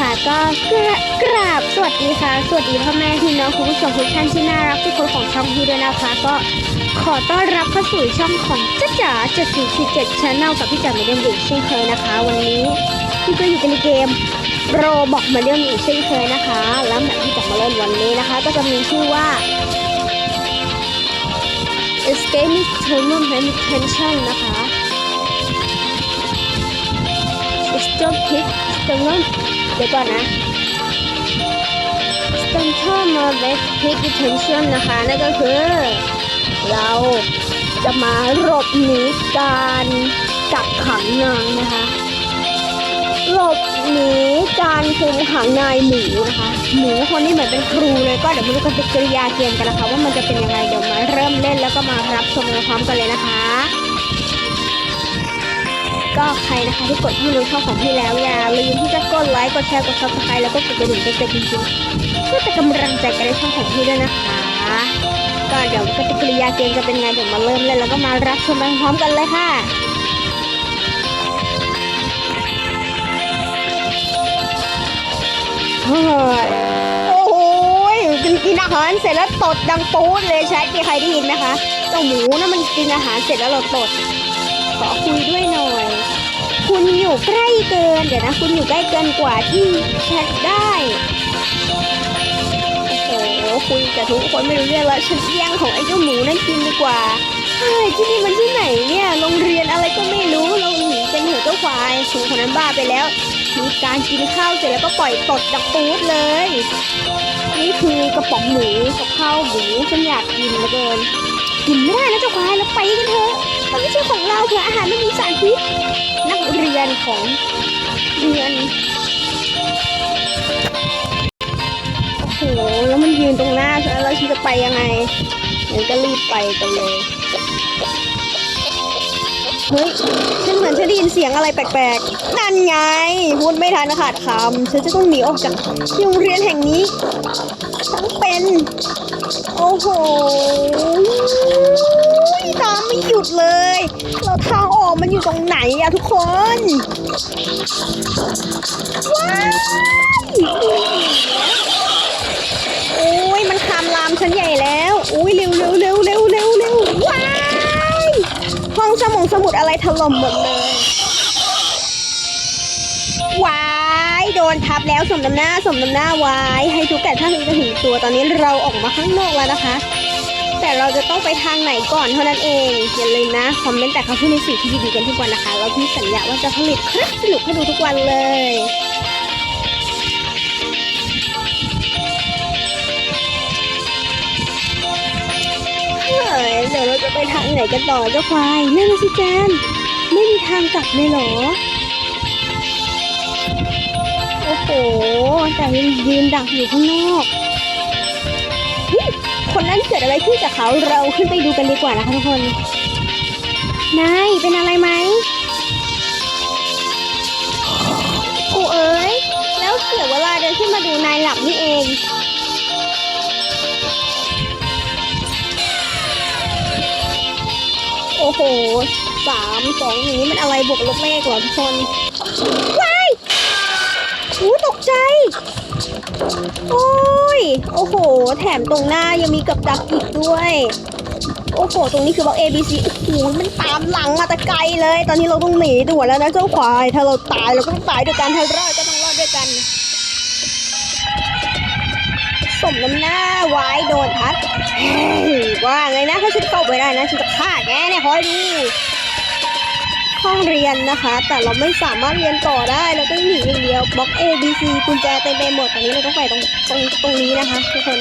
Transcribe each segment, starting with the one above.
ค่ะ ก็กราบสวัสดีค่ะ สวัสดีพ่อแม่พี่น้องคุณผู้ชมทุกท่านที่น่ารักทุกคนของช่องพี่ด้วยนะคะ ก็ขอต้อนรับเข้าสู่ช่องของจ้าจ๋า7447 Channel กับพี่จ๋าเหมือนเดิมอีกเช่นเคยนะคะ วันนี้พี่ก็อยู่กันในเกมโรบอกเหมือนเดิมอีกเช่นเคยนะคะ แล้วแบบที่จะมาเล่นวันนี้นะคะ ก็จะมีชื่อว่า Escape Tournament Tension นะคะ Stop Pick Stone เดี๋ยวก่อนนะ s t o n t o m a b a c k Pick Detention นะคะนั่นก็คือ เราจะมาหลบหนีการกักขังนางนะคะหลบหนีการคุมขังนายหมูนะคะหมูคนนี้เหมือนเป็นครูเลยก็เดี๋ยวมาดูกันปฏิกริยาเกมกันนะคะ ว่ามันจะเป็นยังไงเดี๋ยวมาเริ่มเล่นแล้วก็มารับชมพร้อมกันเลยนะคะ ก็ใครนะคะที่กดที่รู้ช่องของพี่แล้วอย่าลืมที่จะกดไลค์กดแชร์กดซับสไครต์แล้วก็กดกระดิ่งเป็นจริงๆเพื่อเป็นกำลังใจกันในช่องของพี่ด้วยนะคะก็เดี๋ยวปฏิกริยาเกมจะเป็นไงเดี๋ยวมาเริ่มเล่นแล้วก็มารับชมพร้อมกันเลยค่ะเฮ้ยโอ้โหกินกินอาหารเสร็จแล้วตดดังปูดเลยใช่ที่ใครได้ยินไหมคะเจ้าหมูนะมันกินอาหารเสร็จแล้วเราตด ขอคุยด้วยหน่อย คุณอยู่ใกล้เกิน เดี๋ยวนะ คุณอยู่ใกล้เกินกว่าที่แชทได้โอ้โหคุยกับทุกคนไม่รู้เรื่องแล้วฉันเอี้ยงของไอ้เจ้าหมูนั่นกินดีกว่าเฮ้ยที่นี่มันที่ไหนเนี่ยโรงเรียนอะไรก็ไม่รู้เราหนีกันเหอะเจ้าควายครูคนนั้นบ้าไปแล้วมีการกินข้าวเสร็จแล้วก็ปล่อยตดดักปูดเลย นี่คือกระป๋องหมูกับข้าวหมูฉันอยากกินเหลือเกินกินไม่ได้นะเจ้าควายเราไปกันเถอะ มันไม่ใช่ของเราเถอะอาหารไม่มีสารพิษนักเรียนของเรียนโอ้โหแล้วมันยืนตรงหน้าฉันแล้วฉันจะไปยังไงงั้นก็รีบไปกันเลยเฮ้ยฉันเหมือนฉันได้ยินเสียงอะไรแปลกๆ นั่นไง พูดไม่ทันขาดคำฉันจะต้องหนีออกจากโรงเรียนแห่งนี้ทั้งเป็น โอ้โหตามไม่หยุดเลยเราทางออกมันอยู่ตรงไหนอะทุกคน ว้ายโอ้ยมันคามลามฉันใหญ่แล้วอุ้ยเร็วเร็วเร็วเร็วเร็วเร็วว้ายห้องสมองสมุดอะไรถล่มหมดเลย ว้า โดนทับแล้วสมน้ำหน้าสมน้ำหน้าไวายให้ทุกแต่ท่านจะถึงตัวตอนนี้เราออกมาข้างนอกแล้วนะคะ แต่เราจะต้องไปทางไหนก่อนเท่านั้นเองอย่าลืมนะคอมเมนต์แต่คำพูดในสิ่งที่ดีๆกันทุกวันนะคะเราพี่สัญญาว่าจะผลิตคลิปสนุกให้ดูทุกวันเลยเฮ้ยเดี๋ยวเราจะไปทางไหนกันต่อเจ้าควายนั่นนะสิแจนไม่มีทางกลับเลยเหรอ อ้โห แต่ยังยืนดักอยู่ข้างนอกคนนั้นเกิดอะไรขึ้นกับเขาเราขึ้นไปดูกันดีกว่านะคะทุกคน นาย เป็นอะไรไหมโอ้เอ๋ย แล้วเสียเวลาเดินขึ้นมาดูนายหลับนี่เองโอ้โหสามสองนี้มันอะไรบวกลบเลขเหรอทุกคนว้า อู้ตกใจ โอ้ย โอ้โห แถมตรงหน้ายังมีกับดักอีกด้วย โอ้โห ตรงนี้คือบล็อก A B C โอ้โหมันตามหลังมาแต่ไกลเลย ตอนนี้เราต้องหนีด่วนแล้วนะเจ้าควาย ถ้าเราตายเราก็ต้องตายด้วยกันถ้ารอดก็ต้องรอดด้วยกัน สมน้ำหน้าไว้โดนทัดเฮ้ยว่าไงนะถ้าฉันเข้าไปได้นะฉันจะฆ่าแกเนี่ยคอยดู ห้องเรียนนะคะ แต่เราไม่สามารถเรียนต่อได้เราต้องหนีอย่างเดียวบล็อก A B C กุญแจเต็มไปหมดตอนนี้เราต้องไปตรงตรงตรงนี้นะคะทุกคน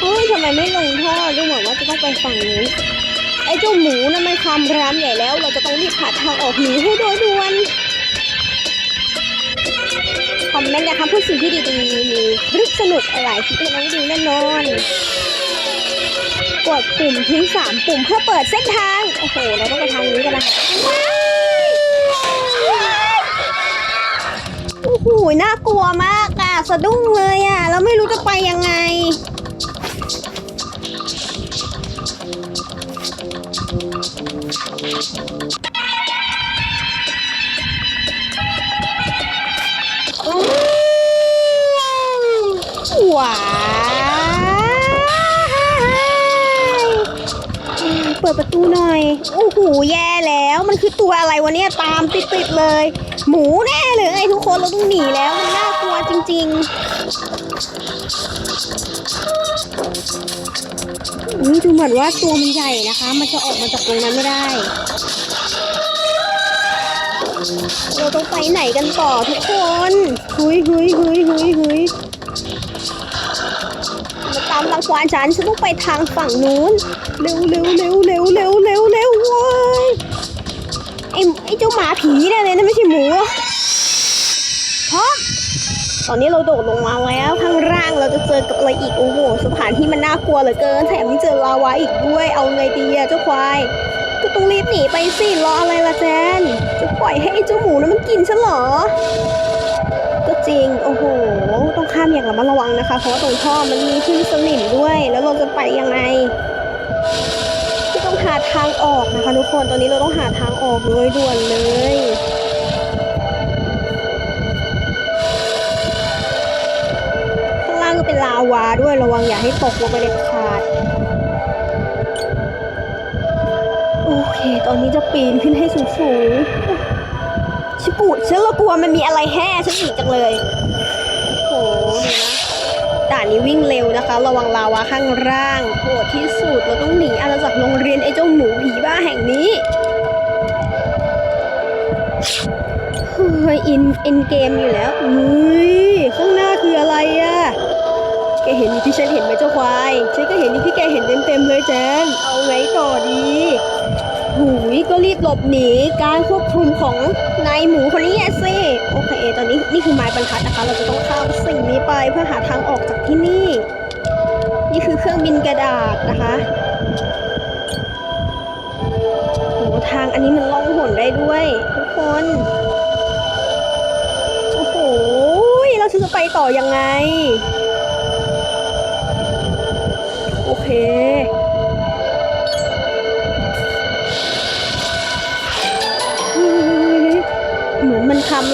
เฮ้ยทำไมไม่ลงท่อดูเหมือนว่าจะต้องไปฝั่งนู้นไอ้เจ้าหมูนะมันคำรามใหญ่แล้ว เราจะต้องรีบหาทางออกหนีให้โดยด่วน คอมเมนต์นะคะพูดสิ่งที่ดีๆมีคลิปสนุกอะไรที่ให้น้องดูแน่นอน กดปุ่มทิ้งสามปุ่มเพื่อเปิดเส้นทาง โอ้โห เราต้องไปทางนี้กันนะคะโอ้โห น่ากลัวมากอะสะดุ้งเลยอะแล้วไม่รู้จะไปยังไง ดประตูหน่อย โอ้โห แย่แล้ว มันคือตัวอะไรวะเนี่ย ตามติดๆเลย หมูแน่เลยไอ้ทุกคนเราต้องหนีแล้ว มันน่ากลัวจริงๆนี่ดูเหมือนว่าตัวมันใหญ่นะคะ มันจะออกมาจากตรงนั้นไม่ได้ เราต้องไปไหนกันต่อทุกคน หุยหุยหุยหุยหุย ตามรังควานฉันฉันต้องไปทางฝั่งนู้น เร็วเร็วเร็วเร็วเร็วเร็วเร็วเว้ยไอ้ไอ้เจ้าหมาผีเนี่ยเลยนะไม่ใช่หมูพร้อตอนนี้เราโดดลงมาแล้วข้างล่างเราจะเจอกับอะไรอีกโอ้โหสถานที่มันน่ากลัวเหลือเกินแถมยังเจอลาวาอีกด้วยเอาไงดีอะเจ้าควายก็ต้องรีบหนีไปสิรออะไรล่ะแจนจะปล่อยให้ไอ้เจ้าหมูนั้นมันกินฉันเหรอ จริง โอ้โห ต้องข้ามอย่างระมัดระวังนะคะ เพราะว่าตรงท่อมันมีขึ้นสนิมด้วย แล้วเราจะไปยังไงก็ต้องหาทางออกนะคะทุกคน ตอนนี้เราต้องหาทางออกเลยด่วนเลยข้างล่างก็เป็นลาวาด้วย ระวังอย่าให้ตกลงไปเด็ดขาด โอเค ตอนนี้จะปีนขึ้นให้สูงๆ ปูดฉันละกลัวมันมีอะไรแห่ฉันอีจังเลยโอ้โหดูนะด่านนี้วิ่งเร็วนะคะ ระวังลาวาข้างล่างโหดที่สุดเราต้องหนีอาณาจักรโรงเรียนไอ้เจ้าหมูผีบ้าแห่งนี้เฮ้ยอินอินเกมอยู่แล้วอุ้ยข้างหน้าคืออะไรอะแกเห็นที่ฉันเห็นไหมเจ้าควายฉันก็เห็นที่แกเห็นเต็มๆเลยแจนเอาไงต่อดี หูยก็รีบหลบหนีการควบคุมของนายหมูคนนี้สิโอเค ตอนนี้นี่คือไม้บรรทัดนะคะ เราจะต้องข้ามสิ่งนี้ไปเพื่อหาทางออกจากที่นี่ นี่คือเครื่องบินกระดาษนะคะโหทางอันนี้มันล่องหนได้ด้วยทุกคนโอ้โหเราจะไปต่อยังไง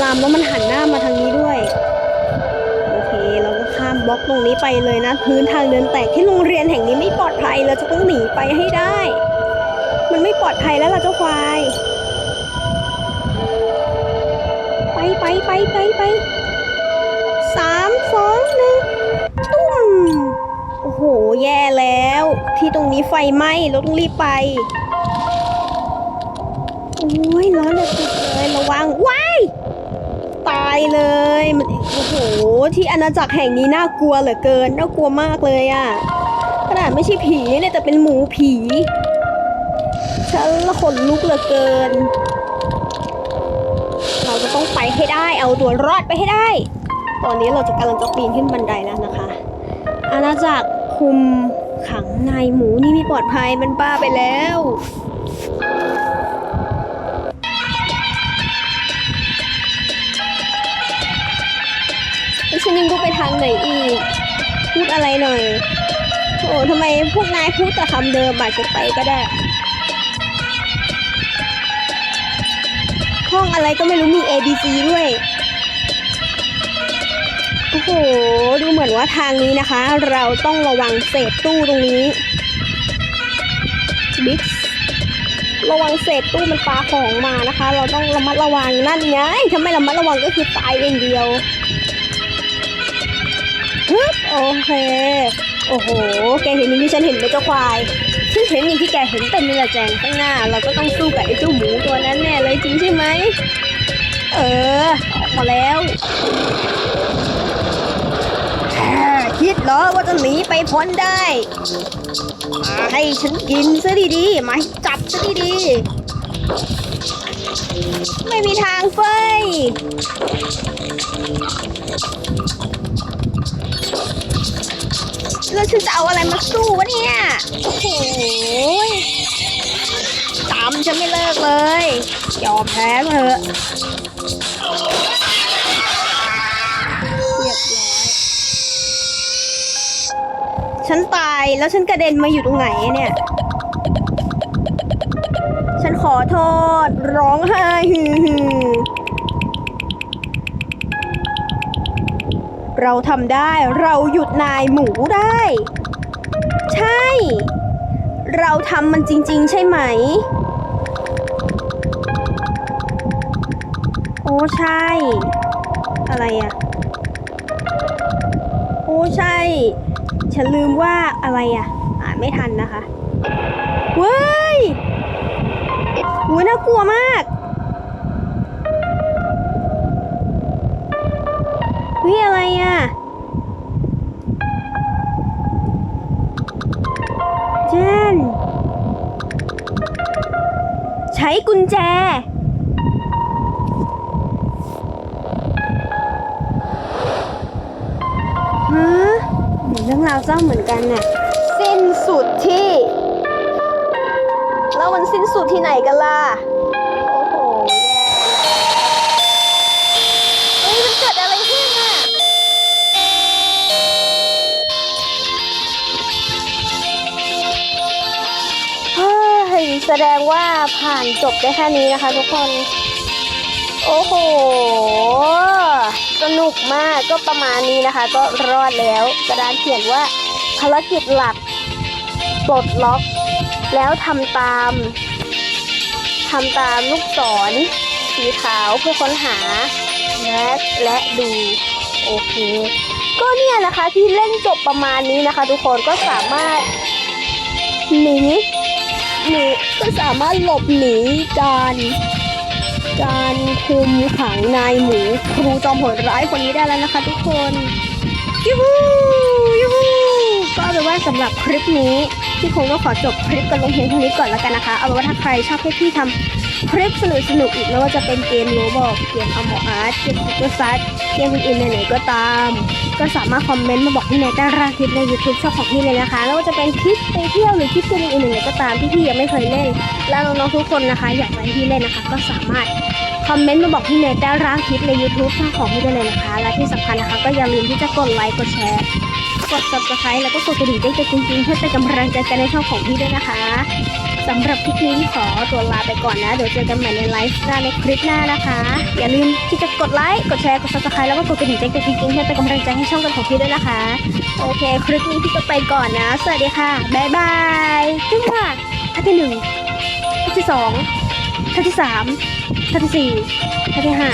มือนมันคำรามแล้วมันหันหน้ามาทางนี้ด้วย โอเค เราก็ข้ามบล็อกตรงนี้ไปเลยนะ พื้นทางเดินแตกที่โรงเรียนแห่งนี้ไม่ปลอดภัยเราจะต้องหนีไปให้ได้ มันไม่ปลอดภัยแล้วล่ะเจ้าควาย ไปไปไปไปไปสามสองหนึ่งตุ้มโอ้โห แย่แล้ว ที่ตรงนี้ไฟไหม้เราต้องรีบไปโอ้ยร้อนเลยสุดเลยระวังว้า เลยมันโอ้โห ที่อาณาจักรแห่งนี้น่ากลัวเหลือเกิน น่ากลัวมากเลยอะ่ะขนาดไม่ใช่ผีเนี่ยแต่เป็นหมูผีฉันละขนลุกเหลือเกิน เราจะต้องไปให้ได้ เอาตัวรอดไปให้ได้ ตอนนี้เราจะกำลังจะปีนขึ้นบันไดแล้วนะคะ อาณาจักรคุมขังนายหมูนี่ไม่ปลอดภัยมันบ้าไปแล้ว ฉันยังต้ไปทางไหนอีก พูดอะไรหน่อย โอ้ทำไมพวกนายพูดแต่คำเดิมบาดจะไปก็ได้ ห้องอะไรก็ไม่รู้มี A B C ด้วย โอ้โห ดูเหมือนว่าทางนี้นะคะ เราต้องระวังเศษตู้ตรงนี้บิ๊กระวังเศษตู้มันปาของมานะคะ เราต้องระมัดระวังนั่นไงถ้าไม่ระมัดระวังก็คือตายอย่างเดียว ฮึบโอเค โอ้โห แกเห็นอย่างที่ฉันเห็นไหมเจ้าควายฉันเห็นอย่างที่แกเห็นเป็นนี่แหละแจงข้างหน้า เราก็ต้องสู้กับไอ้เจ้าหมูตัวนั้นแน่เลยจริงใช่ไหม เออออกมาแล้วแค่คิดเหรอว่าจะหนีไปพ้นได้ มาให้ฉันกินซะดีๆ มาให้จับซะดีๆ ไม่มีทางเฟย แล้วฉันจะเอาอะไรมาสู้วะเนี่ยโอ้โหตามฉันไม่เลิกเลย ยอมแพ้เถอะเรียบร้อยฉันตายแล้วฉันกระเด็นมาอยู่ตรงไหนเนี่ย ฉันขอโทษ ร้องไห้ฮือ เราทำได้เราหยุดนายหมูได้ ใช่ เราทำมันจริง ๆ ใช่ไหม โอ้ใช่ อะไรอะโอ้ใช่ ฉันลืมว่าอะไรอะอ่านไม่ทันนะคะ เว้ยโอ้ยน่ากลัวมาก ช้กุญแจ ฮะเหมือนเรื่องราวเจ้าเหมือนกันน่ะ สิ้นสุดที่ แล้วมันสิ้นสุดที่ไหนกันล่ะ แสดงว่าผ่านจบได้แค่นี้นะคะ ทุกคน โอ้โห สนุกมากก็ประมาณนี้นะคะ ก็รอดแล้ว กระดานเขียนว่าภารกิจหลักปลดล็อกแล้วทำตามทำตามลูกศรสีขาวเพื่อค้นหาและและดู โอเค ก็เนี่ยนะคะที่เล่นจบประมาณนี้นะคะ ทุกคนก็สามารถหนี หนูก็สามารถหลบหนีการการคุมขังนายหมูครูจอมโหดร้ายคนนี้ได้แล้วนะคะทุกคนยูฮูยูฮูก็เอาเป็นว่าสำหรับคลิปนี้ พี่คงต้องขอจบคลิปกันลงเพียงเท่านี้ก่อนแล้วกันนะคะ เอาเป็นว่าถ้าใครชอบให้พี่ทำ คลิปสนุกสนุกอีกไม่ว่าจะเป็นเกมโรบอกเกมอมอาร์ตเกมซุปเปอร์ซัสเกมอื่นๆไหนๆก็ตาม ก็สามารถคอมเมนต์มาบอกพี่ในใต้ร่างคลิปใน YouTube ช่องของพี่เลยนะคะไม่ว่าจะเป็นคลิปไปเที่ยวหรือคลิปเกมอื่นๆไหนก็ตามที่พี่ยังไม่เคยเล่น แล้วน้องๆทุกคนนะคะ อยากจะให้พี่เล่นนะคะ ก็สามารถคอมเมนต์มาบอกพี่เนทได้ร่างคลิปใน YouTube ช่องของพี่ได้เลยนะคะ และที่สำคัญนะคะ ก็อย่าลืมที่จะกดไลค์กดแชร์กด subscribe แล้วก็กดกระดิ่งแจ้งเตือนจริงๆเพื่อเป็นกำลังใจกันในช่องของพี่ด้วยนะคะ สำหรับคลิปนี้ที่ขอตัวลาไปก่อนนะ เดี๋ยวเจอกันใหม่ในไลฟ์หน้าในคลิปหน้านะคะ อย่าลืมที่จะกดไลค์ กดแชร์ กด subscribe แล้วก็กดกระดิ่งแจ้งเตือนจริงๆเพื่อเป็นกำลังใจให้ช่องกันของพี่ด้วยนะคะ โอเค คลิปนี้พี่ก็ไปก่อนนะ สวัสดีค่ะบ๊ายบายจุ๊บค่ะท่านที่หนึ่งท่านที่สองท่านที่สามท่านที่สี่ท่านที่ห้า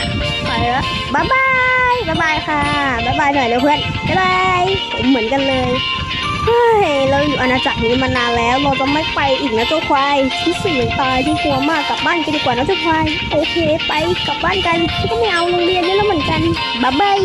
ไปแล้วบ๊ายบายบ๊ายบายค่ะบ๊ายบายหน่อยเร็วเพื่อนบ๊ายบายผมเหมือนกันเลย เฮ้ยเราอยู่อาณาจักรนี้มานานแล้ว เราจะไม่ไปอีกนะเจ้าควายที่เสี่ยงตายที่กลัวมากกลับบ้านกันดีกว่านะเจ้าควาย โอเค ไปกลับบ้านกันก็ไม่เอาโรงเรียนนี่แล้วเหมือนกันบ๊ายบาย